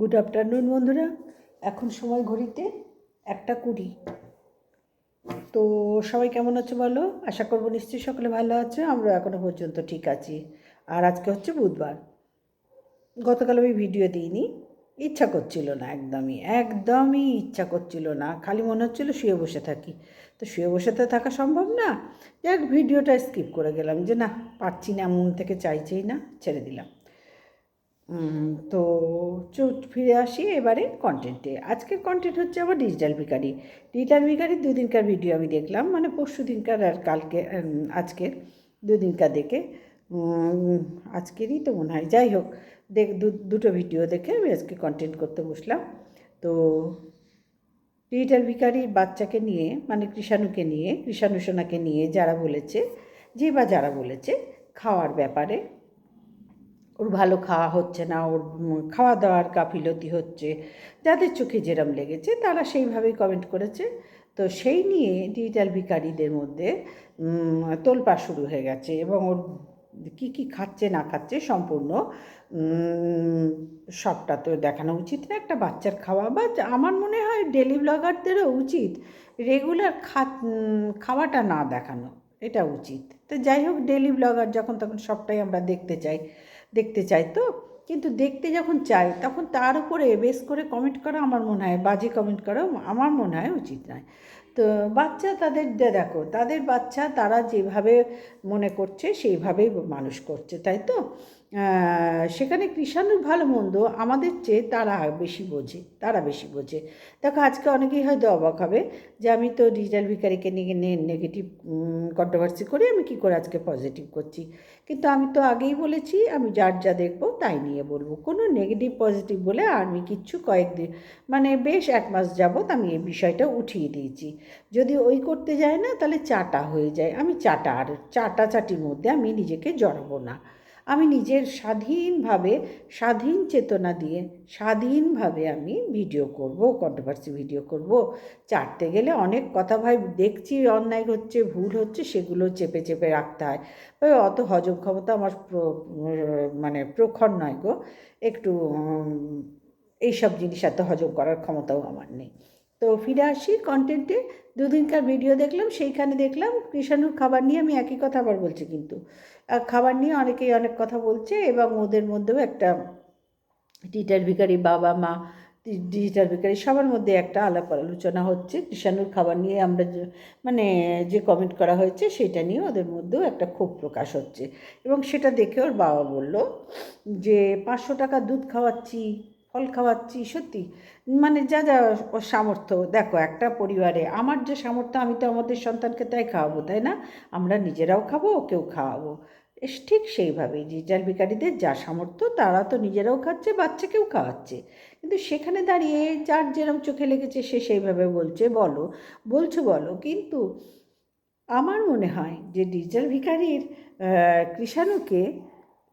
Good afternoon বন্ধুরা। এখন সময় ঘড়িতে একটা কুড়ি। তো সবাই কেমন আছে বলো? আশা করব নিশ্চয়ই সকলে ভালো আছে। আমরা এখনও পর্যন্ত ঠিক আছি। আর আজকে হচ্ছে বুধবার। গতকাল আমি ভিডিও দিইনি। ইচ্ছা করছিল না একদমই। একদমই ইচ্ছা করছিল না। খালি মনে হচ্ছিল শুয়ে বসে থাকি। তো শুয়ে বসে তো থাকা সম্ভব না। যাক, ভিডিওটা স্কিপ করে গেলাম যে না, পারছি না, মন থেকে চাইছেই না, ছেড়ে দিলাম। তো ফিরে আসি এবারে কন্টেন্টে আজকের কন্টেন্ট হচ্ছে আমার ডিজিটাল ভিকারি ডিজিটাল ভিকারির দুদিনকার ভিডিও আমি দেখলাম মানে পরশু দিনকার আর কালকে আজকের দুদিনকার দেখে। আজকেরই তো মনে হয়। যাই হোক, দেখ দুটো ভিডিও দেখে আমি আজকে কন্টেন্ট করতে বসলাম। তো ডিজিটাল ভিকারির বাচ্চাকে নিয়ে মানে কৃষাণুকে নিয়ে, কৃষাণু সোনাকে নিয়ে যারা বলেছে, যে বা যারা বলেছে, খাওয়ার ব্যাপারে ওর ভালো খাওয়া হচ্ছে না, ওর খাওয়া দাওয়ার গাফিলতি হচ্ছে, যাদের চোখে যেরম লেগেছে তারা সেইভাবেই কমেন্ট করেছে। তো সেই নিয়ে ডিজিটাল ভিকারিদের মধ্যে তোলপা শুরু হয়ে গেছে এবং ওর কী কী খাচ্ছে না খাচ্ছে সম্পূর্ণ সবটা তো দেখানো উচিত না। একটা বাচ্চার খাওয়া বা আমার মনে হয় ডেলি ব্লগারদেরও উচিত রেগুলার খা খাওয়াটা না দেখানো, এটা উচিত। তো যাই হোক ডেলি ব্লগার যখন তখন সবটাই আমরা দেখতে চাই। দেখতে চাই তো? কিন্তু দেখতে যখন চাই, তখন তার উপরে বেশ করে কমেন্ট করা আমার মনে হয়, বাজে কমেন্ট করা আমার মনে হয় উচিত নয়। তো বাচ্চা তাদের দেখো, তাদের বাচ্চা তারা যেভাবে মনে করছে, সেইভাবেই মানুষ করছে, তাই তো? সেখানে কৃষাণুর ভালো মন্দ আমাদের চেয়ে তারা বেশি বোঝে, তারা বেশি বোঝে। দেখো, আজকে অনেকেই হয়তো অবাক হবে যে আমি তো ডিজিটাল ভিকারিকে নিয়ে নেগেটিভ কন্ট্রোভার্সি করে আমি কী করে আজকে পজিটিভ করছি। কিন্তু আমি তো আগেই বলেছি, আমি যার যা দেখব তাই নিয়ে বলব। কোনো নেগেটিভ পজিটিভ বলে আমি কিচ্ছু কয়েকদিন মানে বেশ এক মাস যাবৎ আমি এই বিষয়টা উঠিয়ে দিয়েছি। যদি ওই করতে যায় না, তাহলে চাটা হয়ে যায়। আমি চাটা আর চাটা চাটির মধ্যে আমি নিজেকে জড়াবো না। আমি নিজের স্বাধীনভাবে, স্বাধীন চেতনা দিয়ে, স্বাধীনভাবে আমি ভিডিও করব কন্ট্রোভার্সি ভিডিও করব। চাটতে গেলে অনেক কথা ভাই দেখছি, অন্যায় হচ্ছে, ভুল হচ্ছে, সেগুলো চেপে চেপে রাখতে হয়। অত হজম ক্ষমতা আমার মানে প্রখর নয় গো। একটু এইসব জিনিস এত হজম করার ক্ষমতাও আমার নেই। তো ফিরে আসি কন্টেন্টে দুদিনকার ভিডিও দেখলাম, সেইখানে দেখলাম কৃষাণুর খাবার নিয়ে আমি একই কথা আবার বলছি কিন্তু। খাবার নিয়ে অনেকেই অনেক কথা বলছে এবং ওদের মধ্যেও একটা টিটার ভিকারি বাবা, মা ডিজিটাল ভিকারি সবার মধ্যে একটা আলাপ আলোচনা হচ্ছে। কৃষাণুর খাবার নিয়ে আমরা মানে যে কমেন্ট করা হয়েছে সেটা নিয়ে ওদের মধ্যেও একটা ক্ষোভ প্রকাশ হচ্ছে। এবং সেটা দেখে ওর বাবা বলল যে, পাঁচশো টাকা দুধ খাওয়াচ্ছি। ফল খাওয়াচ্ছি, সত্যি। মানে যা যা ওর সামর্থ্য, দেখো একটা পরিবারে আমার যে সামর্থ্য, আমি তো আমাদের সন্তানকে তাই খাওয়াবো, তাই না? আমরা নিজেরাও খাব ওকেও খাওয়াবো। ঠিক সেইভাবেই ডিজিটাল ভিকারিদের যা সামর্থ্য, তারা তো নিজেরাও খাচ্ছে, বাচ্চাকেও খাওয়াচ্ছে। কিন্তু সেখানে দাঁড়িয়ে যার যেরকম চোখে লেগেছে, সে সেইভাবে বলছে, বলো, বলছো বলো, কিন্তু আমার মনে হয় যে ডিজিটাল ভিকারির কৃষাণুকে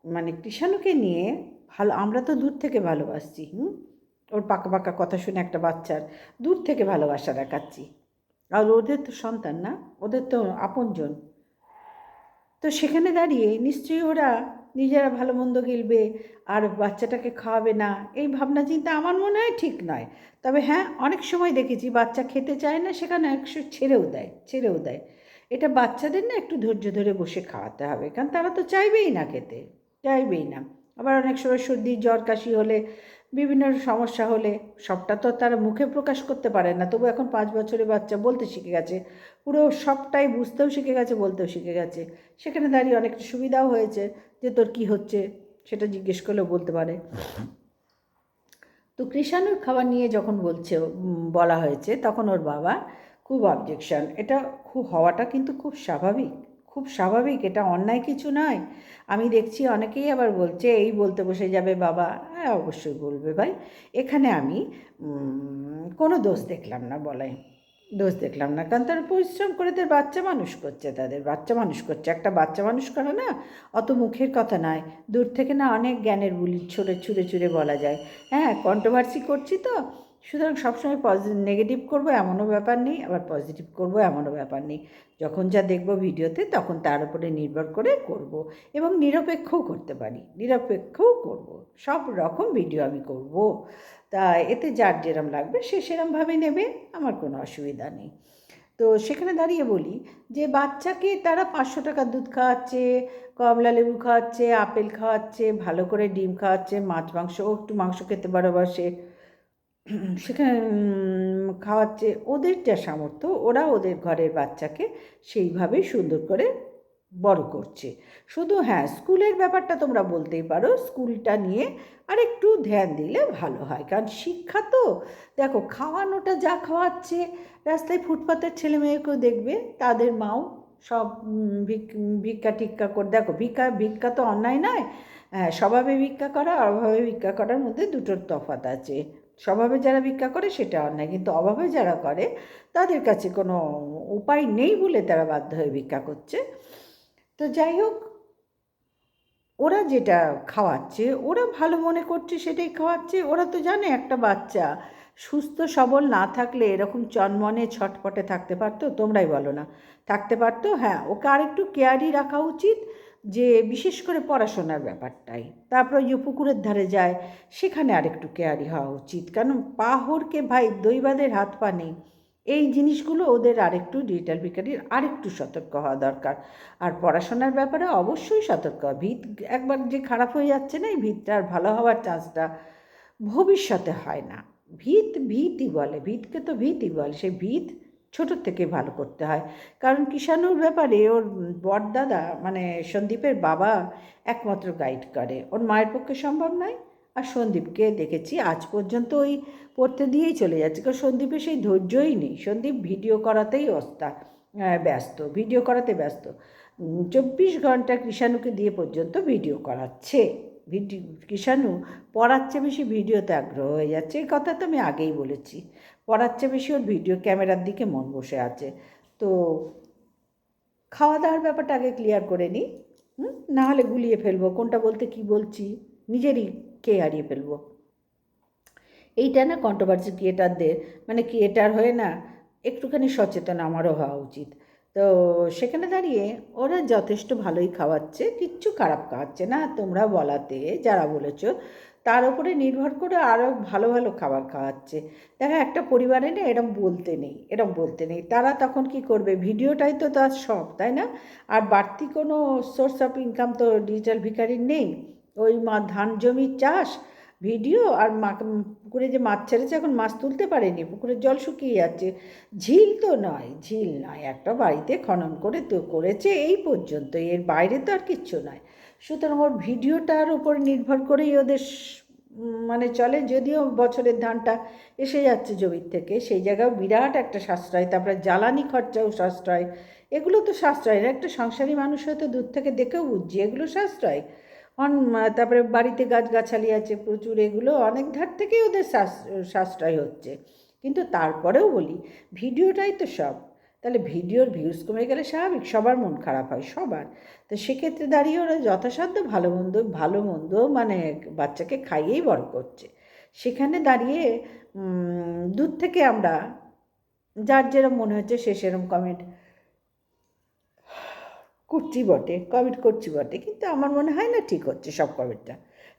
মানে কৃষাণুকে নিয়ে ভালো, আমরা তো দূর থেকে ভালোবাসছি, হুম? ওর পাকা পাকা কথা শুনে একটা বাচ্চার দূর থেকে ভালোবাসা দেখাচ্ছি। আর ওদের তো সন্তান না, ওদের তো আপনজন। তো সেখানে দাঁড়িয়ে নিশ্চয়ই ওরা নিজেরা ভালো মন্দ গিলবে, আর বাচ্চাটাকে খাওয়াবে না, এই ভাবনা চিন্তা আমার মনে হয় ঠিক নয়। তবে হ্যাঁ অনেক সময় দেখেছি বাচ্চা খেতে চায় না, সেখানে একশো ছেড়েও দেয় ছেড়েও দেয়। এটা বাচ্চাদের না একটু ধৈর্য ধরে বসে খাওয়াতে হবে, কারণ তারা তো চাইবেই না খেতে, চাইবেই না। আবার অনেক সময় সর্দি, জ্বর, কাশি হলে, বিভিন্ন সমস্যা হলে সবটা তো তারা মুখে প্রকাশ করতে পারে না। তবু এখন পাঁচ বছরের বাচ্চা বলতে শিখে গেছে। পুরো সবটাই বুঝতেও শিখে গেছে, বলতেও শিখে গেছে। সেখানে দাঁড়িয়ে অনেকটা সুবিধাও হয়েছে যে তোর কী হচ্ছে সেটা জিজ্ঞেস করলেও বলতে পারে। তো কৃষাণুর খাবার নিয়ে যখন বলছে বলা হয়েছে, তখন ওর বাবা খুব অবজেকশন এটা খুব হওয়াটা কিন্তু খুব স্বাভাবিক। খুব স্বাভাবিক, এটা অন্যায় কিছু নয়। আমি দেখছি অনেকেই আবার বলছে, এই বলতে বসে যাবে বাবা। হ্যাঁ অবশ্যই বলবে ভাই। এখানে আমি কোনো দোষ দেখলাম না বলাই। দোষ দেখলাম না। কারণ তারা পরিশ্রম করে, তাদের বাচ্চা মানুষ করছে তাদের। বাচ্চা মানুষ করছে। একটা বাচ্চা মানুষ করা না, অত মুখের কথা নয়। দূর থেকে না অনেক জ্ঞানের বুলি ছুঁড়ে ছুঁড়ে ছুঁড়ে বলা যায়। হ্যাঁ কন্ট্রোভার্সি করছি তো। সুতরাং সবসময় পজিটিভ নেগেটিভ করব, এমনও ব্যাপার নেই। আবার পজিটিভ করব, এমনও ব্যাপার নেই। যখন যা দেখব ভিডিওতে, তখন তার উপরে নির্ভর করে করব এবং নিরপেক্ষও করতে পারি। নিরপেক্ষও করব। সব রকম ভিডিও আমি করব। তা এতে যার যেরম লাগবে, সে সেরমভাবে নেবে, আমার কোনো অসুবিধা নেই। তো সেখানে দাঁড়িয়ে বলি যে, বাচ্চাকে তারা পাঁচশো টাকার দুধ খাওয়াচ্ছে, কমলা লেবু খাওয়াচ্ছে, আপেল খাওয়াচ্ছে, ভালো করে ডিম খাওয়াচ্ছে, মাছ মাংস একটু মাংস খেতে ভালোবাসে। সেখানে খাওয়াচ্ছে ওদের যা সামর্থ্য, ওরা ওদের ঘরের বাচ্চাকে সেইভাবেই সুন্দর করে বড় করছে। শুধু হ্যাঁ স্কুলের ব্যাপারটা তোমরা বলতেই পারো, স্কুলটা নিয়ে আরেকটু ধ্যান দিলে ভালো হয়। কারণ শিক্ষা তো, দেখো, খাওয়ানোটা যা খাওয়াচ্ছে, রাস্তায় ফুটপাতের ছেলে মেয়েকেও দেখবে, তাদের মাও সব ভিক্ষা টিক্ষা করে, দেখো, ভিক্ষা ভিক্ষা তো অন্যায় নয়। হ্যাঁ স্বভাবে ভিক্ষা করা, অভাবে ভিক্ষা করার মধ্যে দুটোর তফাৎ আছে। স্বভাবে যারা ভিক্ষা করে সেটা অন্যায়, কিন্তু অভাবে যারা করে তাদের কাছে কোনো উপায় নেই বলে তারা বাধ্য হয়ে ভিক্ষা করছে। তো যাই হোক, ওরা যেটা খাওয়াচ্ছে, ওরা ভালো মনে করছে সেটাই খাওয়াচ্ছে। ওরা তো জানে একটা বাচ্চা সুস্থ, সবল না থাকলে এরকম চনমনে, ছটপটে থাকতে পারতো? তোমরাই বলো না। থাকতে পারতো? হ্যাঁ ওকে আরেকটু কেয়ারই রাখা উচিত। যে বিশেষ করে পড়াশোনার ব্যাপারটাই। তারপরে যে পুকুরের ধারে যায়, সেখানে আরেকটু কেয়ারি হওয়া উচিত। কারণ পাহরকে ভাই দৈবাদের হাত পা নেই। এই জিনিসগুলো ওদের আরেকটু ডিজিটাল বিকারির আরেকটু সতর্ক হওয়া দরকার। আর পড়াশোনার ব্যাপারে অবশ্যই সতর্ক। ভিত একবার যে খারাপ হয়ে যাচ্ছে না, এই ভিতটা আর ভালো হওয়ার চান্সটা ভবিষ্যতে হয় না। ভিত ভিতই বলে, ভিতকে তো ভিতই বলে। সেই ভিত ছোটোর থেকে ভালো করতে হয়। কারণ কিষাণুর ব্যাপারে ওর বড়দাদা মানে সন্দীপের বাবা একমাত্র গাইড করে। ওর মায়ের পক্ষে সম্ভব নয়। আর সন্দীপকে দেখেছি আজ পর্যন্ত ওই পড়তে দিয়েই চলে যাচ্ছে। কারণ সন্দীপের সেই ধৈর্যই নেই। সন্দীপ ভিডিও করাতেই অস্তা ব্যস্ত। ভিডিও করাতে ব্যস্ত। চব্বিশ ঘণ্টা কৃষাণুকে দিয়ে পর্যন্ত ভিডিও করাচ্ছে। ভিডিও কৃষাণু পড়ার চেয়ে বেশি ভিডিওতে আগ্রহ হয়ে যাচ্ছে। এই কথা তো আমি আগেই বলেছি। পড়ার চেয়ে বেশি ওর ভিডিও ক্যামেরার দিকে মন বসে আছে। তো খাওয়া দাওয়ার ব্যাপারটা আগে ক্লিয়ার করে নিই হুম? না হলে গুলিয়ে ফেলব। কোনটা বলতে কি বলছি? নিজেরই কে হারিয়ে ফেলব? এইটা না কন্ট্রোভার্সি ক্রিয়েটারদের মানে ক্রিয়েটার হয়ে না একটুখানি সচেতন আমারও হওয়া উচিত। তো সেখানে দাঁড়িয়ে ওরা যথেষ্ট ভালোই খাওয়াচ্ছে, কিচ্ছু খারাপ খাওয়াচ্ছে না। তোমরা বলাতে যারা বলেছ তার উপরে নির্ভর করে আরও ভালো ভালো খাবার খাওয়াচ্ছে। দেখা, একটা পরিবারে না এরম বলতে নেই, এরম বলতে নেই। তারা তখন কি করবে? ভিডিওটাই তো তার সব তাই না? আর বাড়তি কোনো সোর্স অফ ইনকাম তো ডিজিটাল ভিকারির নেই। ওই মা ধান জমির চাষ, ভিডিও আর মা, পুকুরে যে মাছ ছেড়েছে এখন মাছ তুলতে পারেনি পুকুরের জল শুকিয়ে যাচ্ছে। ঝিল তো নয়, ঝিল নয়, একটা বাড়িতে খনন করে তো করেছে এই পর্যন্ত এর বাইরে তো আর কিচ্ছু নয়। সুতরাং ওর ভিডিওটার উপর নির্ভর করেই ওদের মানে চলে, যদিও বছরের ধানটা এসে যাচ্ছে জমির থেকে, সেই জায়গাও বিরাট একটা সাশ্রয়, তারপরে জ্বালানি খরচাও সাশ্রয়, এগুলো তো সাশ্রয় না, একটা সংসারী মানুষ হয়তো দূর থেকে দেখেও বুঝছি, এগুলো সাশ্রয়। অন তারপরে বাড়িতে গাছগাছালি আছে প্রচুর, এগুলো অনেক ধার থেকেই ওদের সাশ্রয় হচ্ছে। কিন্তু তারপরেও বলি, ভিডিওটাই তো সব। তাহলে ভিডিওর ভিউজ কমে গেলে স্বাভাবিক, সবার মন খারাপ হয়, সবার। তো সেক্ষেত্রে দাঁড়িয়ে ওরা যথাসাধ্য ভালো মন্দ ভালো মন্দ মানে বাচ্চাকে খাইয়েই বড় করছে। সেখানে দাঁড়িয়ে দূর থেকে আমরা যার যেরম মনে হচ্ছে সে সেরম কমেন্ট করছি বটে কমেন্ট করছি বটে। কিন্তু আমার মনে হয় না ঠিক হচ্ছে সব কমেন্টটা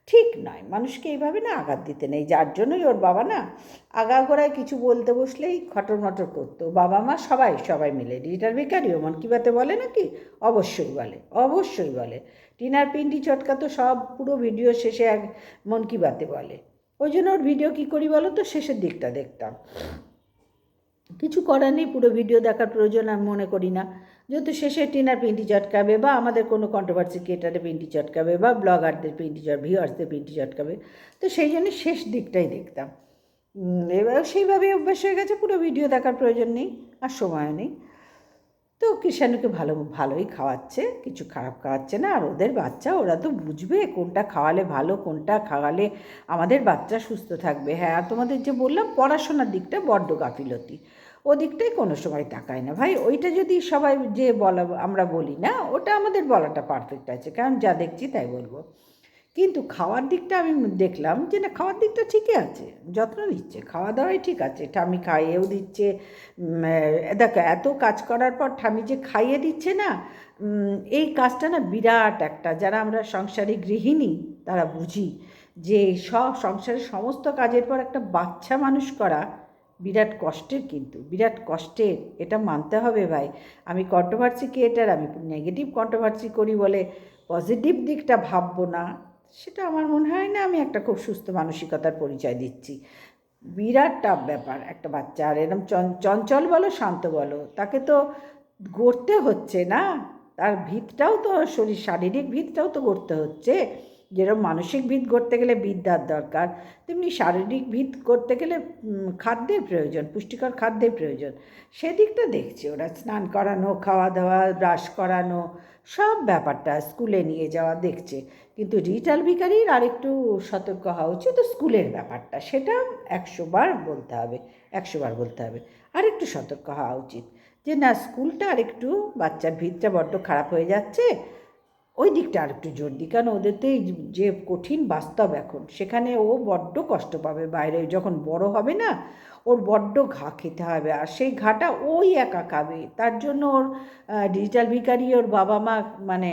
ঠিক নয়। মানুষকে এইভাবে না আঘাত দিতে নেই। যার জন্যই ওর বাবা না আগাগোড়ায় কিছু বলতে বসলেই খটর মটর করতো। বাবা, মা সবাই সবাই মিলে। ডিজিটাল মন কি বাতে বলে নাকি? অবশ্যই বলে অবশ্যই বলে। টিনার পিন্ডি চটকা তো সব পুরো ভিডিও শেষে এক মন কি বাতে বলে। ওই জন্য ওর ভিডিও কী করি বলো তো? শেষের দিকটা দেখতাম। কিছু করার নেই, পুরো ভিডিও দেখার প্রয়োজন আমি মনে করি না। যেহেতু শেষে টিনার পিন্টি চটকাবে বা আমাদের কোনো কন্ট্রোভার্সি ক্রিয়েটারের পিন্টি চটকাবে বা ব্লগারদের পিন্টি চট ভিউয়ার্সদের পিন্টি চটকাবে, তো সেই জন্য শেষ দিকটাই দেখতাম। এবার সেইভাবে অভ্যাস হয়ে গেছে, পুরো ভিডিও দেখার প্রয়োজন নেই, আর সময় নেই। তো কৃষাণুকে ভালো, ভালোই খাওয়াচ্ছে, কিছু খারাপ খাওয়াচ্ছে না, আর ওদের বাচ্চা, ওরা তো বুঝবে কোনটা খাওয়ালে ভালো, কোনটা খাওয়ালে আমাদের বাচ্চা সুস্থ থাকবে। হ্যাঁ আর তোমাদের যে বললাম, পড়াশোনার দিকটা বড্ড গাফিলতি। ও দিকটাই কোনো সময় তাকায় না। ভাই, ওইটা যদি সবাই যে বলা, আমরা বলি না, ওটা আমাদের বলাটা পারফেক্ট আছে, কারণ যা দেখছি তাই বলব। কিন্তু খাওয়ার দিকটা আমি দেখলাম যে, না, খাওয়ার দিকটা ঠিকই আছে, যত্ন নিচ্ছে, খাওয়া দাওয়াই ঠিক আছে ঠামি খাইয়েও দিচ্ছে দেখো, এত কাজ করার পর ঠামি যে খাইয়ে দিচ্ছে না এই কাজটা না বিরাট একটা, যারা আমরা সংসারী গৃহিণী, তারা বুঝি যে সব সংসারের সমস্ত কাজের পর একটা বাচ্চা মানুষ করা বিরাট কষ্টের কিন্তু, বিরাট কষ্টের, এটা মানতে হবে ভাই। আমি কন্ট্রোভার্সি ক্রিয়েটার আমি নেগেটিভ কন্ট্রোভার্সি করি বলে পজিটিভ দিকটা ভাববো না, সেটা আমার মনে হয় না আমি একটা খুব সুস্থ মানসিকতার পরিচয় দিচ্ছি। বিরাট টাফ ব্যাপার, একটা বাচ্চা, আর এরকম চন- চঞ্চল বলো, শান্ত বলো, তাকে তো গড়তে হচ্ছে না। তার ভিতটাও তো শরীর, শারীরিক ভিতটাও তো গড়তে হচ্ছে। যেরকম মানসিক ভিত করতে গেলে বিদ্যার দরকার, তেমনি শারীরিক ভিত করতে গেলে খাদ্যের প্রয়োজন, পুষ্টিকর খাদ্যের প্রয়োজন। সেদিকটা দেখছি ওরা, স্নান করানো খাওয়া দাওয়া ব্রাশ করানো, সব ব্যাপারটা স্কুলে নিয়ে যাওয়া দেখছে। কিন্তু রিটাল ভিকারির আরেকটু সতর্ক হওয়া উচিত স্কুলের ব্যাপারটা, সেটা একশো বার বলতে হবে, একশো বার বলতে হবে। আরেকটু সতর্ক হওয়া উচিত যে, না, স্কুলটা আরেকটু বাচ্চার ভিতটা বড্ড খারাপ হয়ে যাচ্ছে ওই দিকটা আরেকটু জোর দিই। কারণ ওদের তো এই যে কঠিন বাস্তব এখন, সেখানে ও বড্ড কষ্ট পাবে বাইরে। যখন বড় হবে না, ওর বড্ড ঘা খেতে হবে। আর সেই ঘাটা ওই একা খাবে। তার জন্য ওর ডিজিটাল ভিকারি ওর বাবা মা মানে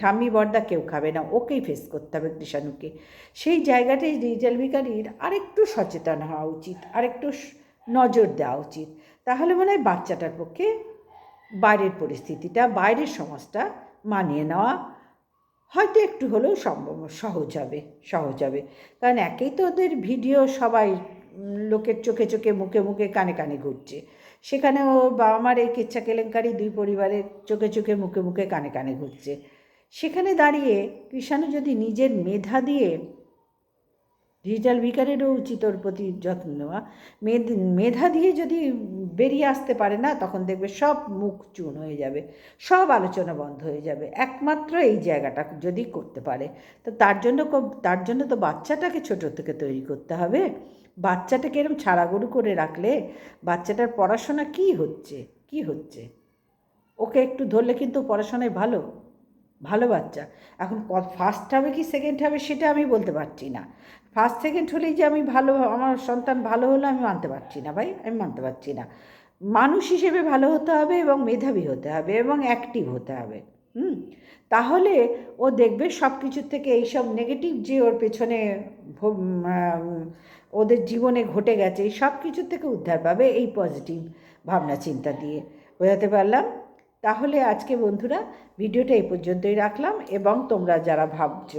ঠাম্মি, বর্দা কেউ খাবে না। ওকেই ফেস করতে হবে কৃষাণুকে। সেই জায়গাটাই ডিজিটাল ভিকারির আরেকটু সচেতন হওয়া উচিত। আরেকটু নজর দেওয়া উচিত। তাহলে মনে হয় বাচ্চাটার পক্ষে বাইরের পরিস্থিতিটা, বাইরের সমাজটা মানিয়ে নেওয়া হয়তো একটু হলেও সম্ভব, সহজ হবে সহজ হবে। কারণ একেই তো ওদের ভিডিও সবাই লোকের চোখে চোখে, মুখে মুখে, কানে কানে ঘুরছে। সেখানে ও বাবা মার এই কেচ্ছা কেলেঙ্কারি দুই পরিবারের চোখে চোখে, মুখে মুখে, কানে কানে ঘুরছে। সেখানে দাঁড়িয়ে কৃষাণু যদি নিজের মেধা দিয়ে ডিজিটাল ভিকারেরও উচিত ওর প্রতি যত্ন নেওয়া মেধা দিয়ে যদি বেরিয়ে আসতে পারে না, তখন দেখবে সব মুখ চুন হয়ে যাবে, সব আলোচনা বন্ধ হয়ে যাবে, একমাত্র এই জায়গাটা যদি করতে পারে। তো তার জন্য তার জন্য তো বাচ্চাটাকে ছোট থেকে তৈরি করতে হবে। বাচ্চাটাকে এরম ছাড়া গরু করে রাখলে বাচ্চাটার পড়াশোনা কি হচ্ছে কি হচ্ছে? ওকে একটু ধরলে কিন্তু পড়াশোনায় ভালো। ভালো বাচ্চা। এখন ফার্স্ট হবে কি সেকেন্ড হবে সেটা আমি বলতে পারছি না। ফার্স্ট সেকেন্ড হলেই যে আমি ভালো, আমার সন্তান ভালো হলো আমি মানতে পারছি না ভাই, আমি মানতে পারছি না। মানুষ হিসেবে ভালো হতে হবে এবং মেধাবী হতে হবে এবং অ্যাক্টিভ হতে হবে, হুম? তাহলে ও দেখবে সব কিছুর থেকে এইসব নেগেটিভ যে ওর পেছনে ওদের জীবনে ঘটে গেছে, এই সব কিছুর থেকে উদ্ধার পাবে এই পজিটিভ ভাবনা চিন্তা দিয়ে। বোঝাতে পারলাম? তাহলে আজকে বন্ধুরা ভিডিওটা এই পর্যন্তই রাখলাম এবং তোমরা যারা ভাবছ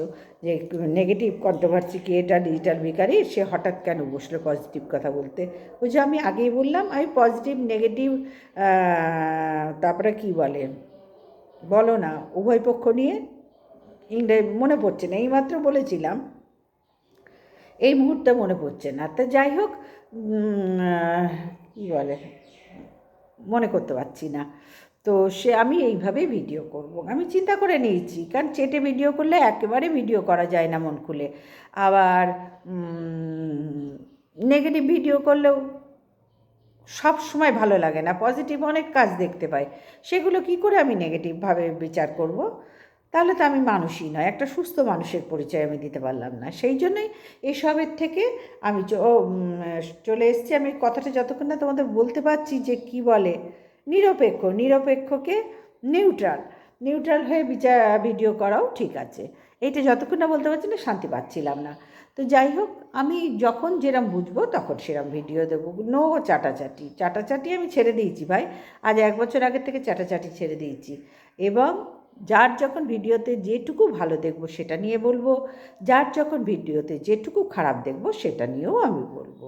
যে নেগেটিভ কন্ট্রোভার্সি ক্রিয়েটার ডিজিটাল ভিকারি সে হঠাৎ কেন বসল পজিটিভ কথা বলতে? ওই যে আমি আগেই বললাম, আমি পজিটিভ নেগেটিভ তারপরে কি বলে? বলো না, উভয় পক্ষ নিয়ে ইংরেজি মনে পড়ছে না, এইমাত্র বলেছিলাম। এই মুহূর্তে মনে পড়ছে না। তা যাই হোক কী বলে? মনে করতে পারছি না। তো সে, আমি এইভাবে ভিডিও করব। আমি চিন্তা করে নিয়েছি, কারণ চেটে ভিডিও করলে একেবারে ভিডিও করা যায় না মন খুলে। আবার নেগেটিভ ভিডিও করলেও সব সময় ভালো লাগে না। পজিটিভ অনেক কাজ দেখতে পাই। সেগুলো কি করে আমি নেগেটিভভাবে বিচার করব? তাহলে তো আমি মানুষই নয়, একটা সুস্থ মানুষের পরিচয় আমি দিতে পারলাম না। সেই জন্যই এসবের থেকে আমি চলে এসেছি। আমি কথাটা যতক্ষণ না তোমাদের বলতে পারছি যে কি বলে, নিরপেক্ষ, নিরপেক্ষকে নিউট্রাল নিউট্রাল হয়ে বিচার ভিডিও করাও ঠিক আছে। এটা যতক্ষণ না বলতে পারছি না, শান্তি পাচ্ছিলাম না। তো যাই হোক, আমি যখন যেরম বুঝব তখন সেরম ভিডিও দেবো। নো চাটাচাটি চাটাচাটি আমি ছেড়ে দিয়েছি ভাই। আজ এক বছর আগের থেকে চাটাচাটি ছেড়ে দিয়েছি। এবং যার যখন ভিডিওতে যেটুকু ভালো দেখব সেটা নিয়ে বলব, যার যখন ভিডিওতে যেটুকু খারাপ দেখব সেটা নিয়েও আমি বলব।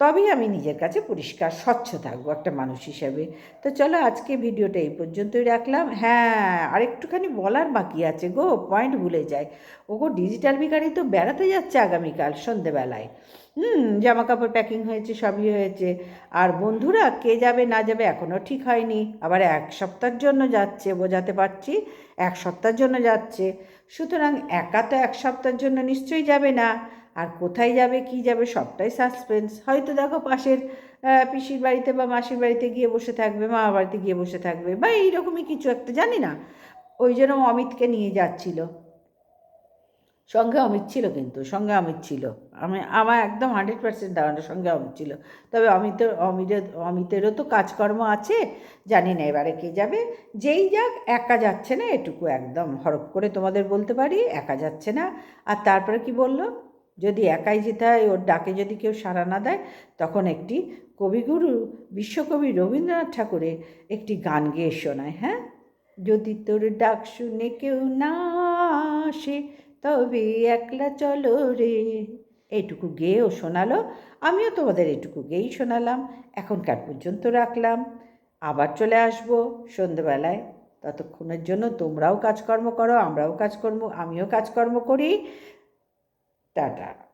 তবেই আমি নিজের কাছে পরিষ্কার, স্বচ্ছ থাকব একটা মানুষ হিসাবে। তো চলো আজকে ভিডিওটা এই পর্যন্তই রাখলাম। হ্যাঁ আরেকটুখানি বলার বাকি আছে গো পয়েন্ট ভুলে যায়। ও গো ডিজিটাল ভিকারি তো বেড়াতে যাচ্ছে আগামীকাল সন্ধেবেলায়। হুম জামা কাপড় প্যাকিং হয়েছে, সবই হয়েছে। আর বন্ধুরা, কে যাবে না যাবে এখনও ঠিক হয়নি। আবার এক সপ্তাহের জন্য যাচ্ছে, বোঝাতে পারছি। এক সপ্তাহের জন্য যাচ্ছে। সুতরাং একা তো এক সপ্তাহের জন্য নিশ্চয়ই যাবে না। আর কোথায় যাবে, কি যাবে, সবটাই সাসপেন্স হয়তো দেখো পাশের পিসির বাড়িতে বা মাসির বাড়িতে গিয়ে বসে থাকবে মামা বাড়িতে গিয়ে বসে থাকবে বা এইরকমই কিছু একটা, জানি না। ওই জন্য অমিতকে নিয়ে যাচ্ছিল। সঙ্গে অমিত ছিল কিন্তু, সঙ্গে অমিত ছিল। আমি, আমার একদম হান্ড্রেড পার্সেন্ট ধারণা সঙ্গে অমিত ছিল। তবে অমিতের অমিতের অমিতেরও তো কাজকর্ম আছে, জানি না এবারে কে যাবে। যেই যাক, একা যাচ্ছে না এটুকু একদম। হরপ করে তোমাদের বলতে পারি, একা যাচ্ছে না। আর তারপরে কি বলল? যদি একাই যেতে হয়, ওর ডাকে যদি কেউ সাড়া না দেয়, তখন একটি কবিগুরু, বিশ্বকবি রবীন্দ্রনাথ ঠাকুরের একটি গান গেয়ে শোনায় হ্যাঁ? যদি তোর ডাক শুনে কেউ না আসে, তবে একলা চলো রে। এইটুকু গেয়েও শোনালো, আমিও তোমাদের এটুকু গেয়েই শোনালাম, এখনকার পর্যন্ত রাখলাম। আবার চলে আসব সন্ধেবেলায়, ততক্ষণের জন্য তোমরাও কাজকর্ম করো, আমরাও কাজকর্ম, আমিও কাজকর্ম করি। টাটা